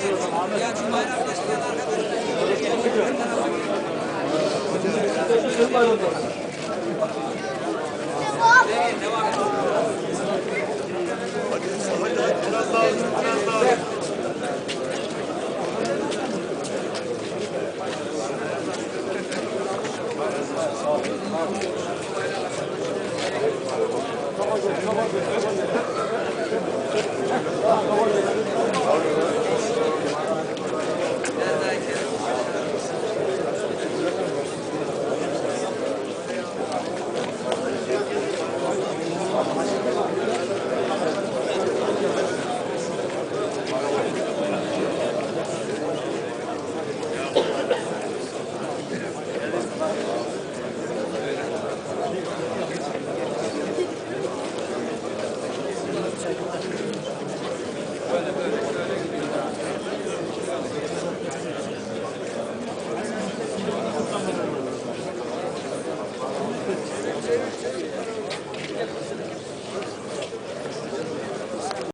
Tamam.